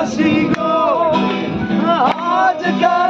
দাসী গো। আজ কাল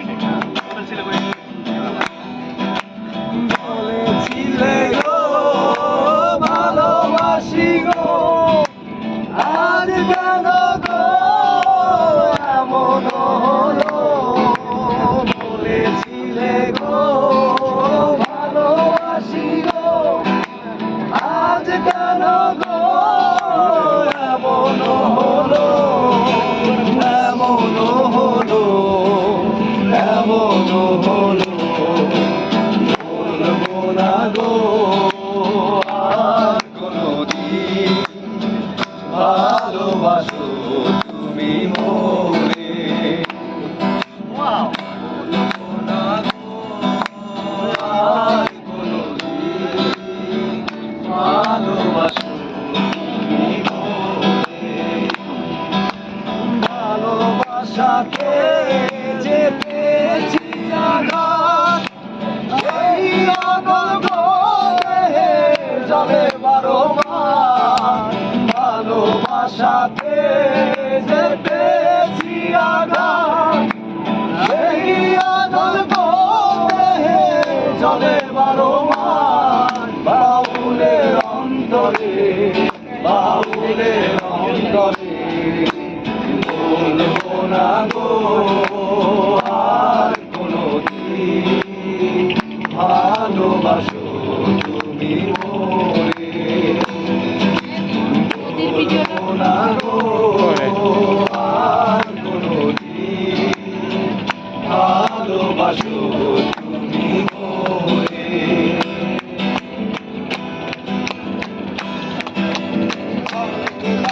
Oh. no. ভালোবাসাকে যে পেয়েছি জাগা এই আগল যাবে বারো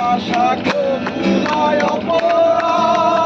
aşağı kapına yapar.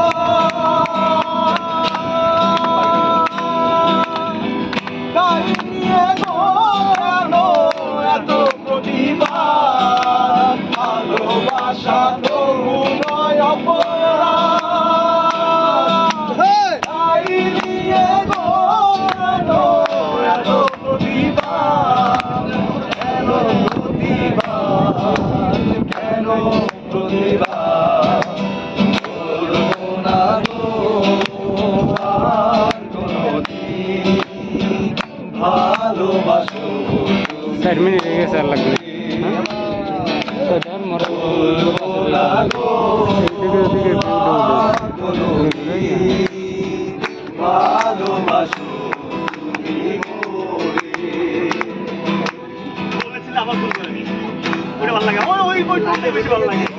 চার মিনিট হয়ে গেছে আর লাগবে ভালো লাগে ওই বই বেশি ভালো লাগে